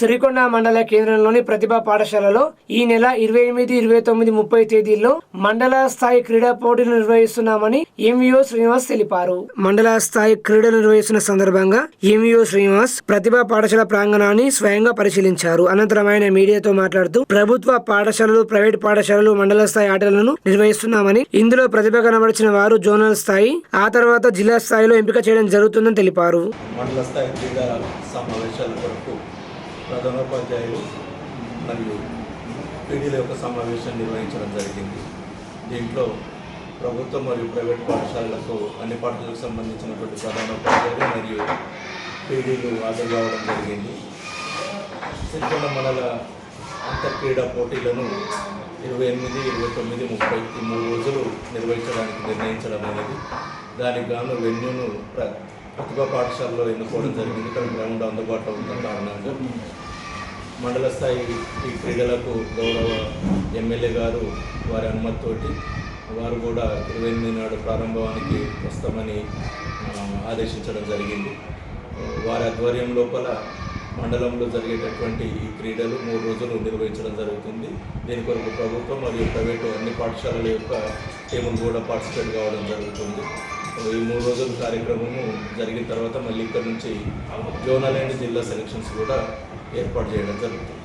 సిరికొండ మండల కేంద్రంలోని ప్రతిభా పాఠశాలలో ఈ నెల ఇరవై ఎనిమిది ఇరవై తొమ్మిది ముప్పై తేదీల్లో మండల స్థాయి క్రీడా పోటీలు నిర్వహిస్తున్నామని ఎంవిఓ శ్రీనివాస్ తెలిపారు. మండల స్థాయి క్రీడలు నిర్వహిస్తున్న సందర్భంగా ఎంవిఓ శ్రీనివాస్ ప్రతిభా పాఠశాల ప్రాంగణాన్ని స్వయంగా పరిశీలించారు. అనంతరం ఆయన మీడియాతో మాట్లాడుతూ ప్రభుత్వ పాఠశాలలు ప్రైవేట్ పాఠశాలలు మండల స్థాయి ఆటలను నిర్వహిస్తున్నామని ఇందులో ప్రతిభ కనబరిచిన వారు జోనల్ స్థాయి ఆ తర్వాత జిల్లా స్థాయిలో ఎంపిక చేయడం జరుగుతుందని తెలిపారు. మండల స్థాయి క్రీడా సమావేశాల కొరకు ప్రధానోపాధ్యాయులు మరియు పీడీల యొక్క సమావేశం నిర్వహించడం జరిగింది. దీంట్లో ప్రభుత్వం మరియు ప్రైవేట్ పాఠశాలలకు అన్ని పాఠశాలకు సంబంధించినటువంటి ప్రధానోపాధ్యాయులు మరియు పీడీలు హాజరు కావడం జరిగింది. సిరికొండ మండల అంతర్ క్రీడా పోటీలను ఇరవై ఎనిమిది ఇరవై తొమ్మిది ముప్పై మూడు రోజులు నిర్వహించడానికి నిర్ణయించడం అనేది దానికి గాను వెన్యూను ప్ర ప్రతిభా పాఠశాలలో ఎన్నుకోవడం జరిగింది. ఇక్కడ గ్రౌండ్ అందుబాటులో ఉన్న కారణంగా మండల స్థాయి ఈ క్రీడలకు గౌరవ ఎమ్మెల్యే గారు వారి అనుమతితోటి వారు కూడా ఇరవై ఎనిమిది నాడు ప్రారంభానికి వస్తామని ఆదేశించడం జరిగింది. వారి ఆధ్వర్యం లోపల మండలంలో జరిగేటటువంటి ఈ క్రీడలు మూడు రోజులు నిర్వహించడం జరుగుతుంది. దీని కొరకు ప్రభుత్వం మరియు ప్రైవేటు అన్ని పాఠశాలల యొక్క టీములు కూడా పార్టిసిపేట్ కావడం జరుగుతుంది. ఈ మూడు రోజుల కార్యక్రమము జరిగిన తర్వాత మళ్ళీ ఇక్కడ నుంచి జోనల్ అండ్ జిల్లా సెలక్షన్స్ కూడా ఏర్పాటు చేయడం జరుగుతుంది.